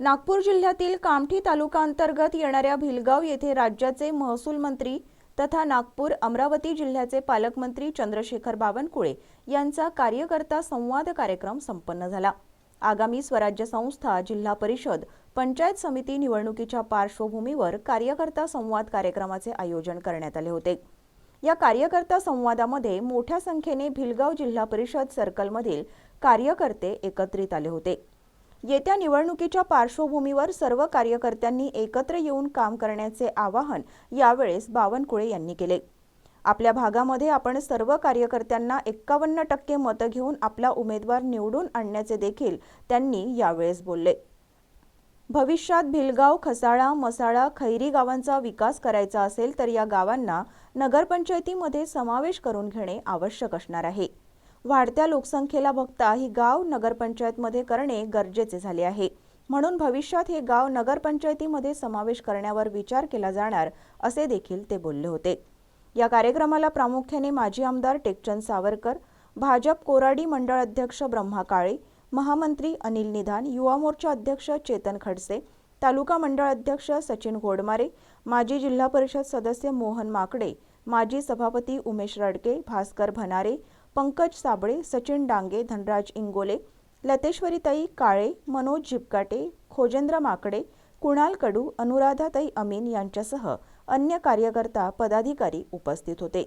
नागपूर जिल्ह्यातील कामठी तालुका अंतर्गत येणाऱ्या भिलगाव येथे राज्याचे महसूल मंत्री तथा नागपूर अमरावती जिल्ह्याचे पालकमंत्री चंद्रशेखर बावनकुळे यांचा कार्यकर्ता संवाद कार्यक्रम संपन्न झाला. आगामी स्वराज्य संस्था जिल्हा परिषद पंचायत समिती निवडणुकीच्या पार्श्वभूमीवर कार्यकर्ता संवाद कार्यक्रमाचे आयोजन करण्यात आले होते. या कार्यकर्ता संवादामध्ये मोठ्या संख्येने भिलगाव जिल्हा परिषद सर्कलमधील कार्यकर्ते एकत्रित आले होते. येत्या निवडणुकीच्या पार्श्वभूमीवर सर्व कार्यकर्त्यांनी एकत्र येऊन काम करण्याचे आवाहन यावेळेस बावनकुळे यांनी केले. आपल्या भागामध्ये आपण सर्व कार्यकर्त्यांना एक्कावन्न टक्के मतं घेऊन आपला उमेदवार निवडून आणण्याचे देखील त्यांनी यावेळेस बोलले. भविष्यात भिलगाव खसाळा मसाळा खैरी गावांचा विकास करायचा असेल तर या गावांना नगरपंचायतीमध्ये समावेश करून घेणे आवश्यक असणार आहे. वाढत्या लोकसंख्येला बघता ही गाव नगरपंचायतमध्ये करणे गरजेचे झाले आहे. म्हणून भविष्यात हे गाव नगरपंचायतीमध्ये समावेश करण्यावर विचार केला जाणार असे देखील ते बोलले होते. या कार्यक्रमाला प्रामुख्याने माजी आमदार टेकचंद सावरकर भाजप कोराडी मंडळ अध्यक्ष ब्रह्मा काळे महामंत्री अनिल निधान युवा मोर्चा अध्यक्ष चेतन खडसे तालुका मंडळ अध्यक्ष सचिन घोडमारे माजी जिल्हा परिषद सदस्य मोहन माकडे माजी सभापती उमेश रडके भास्कर भनारे पंकज साबळे सचिन डांगे धनराज इंगोले लतेश्वरीताई काळे मनोज झिपकाटे खोजेंद्र माकडे कुणाल कडू अनुराधाताई अमीन यांच्यासह अन्य कार्यकर्ता पदाधिकारी उपस्थित होते.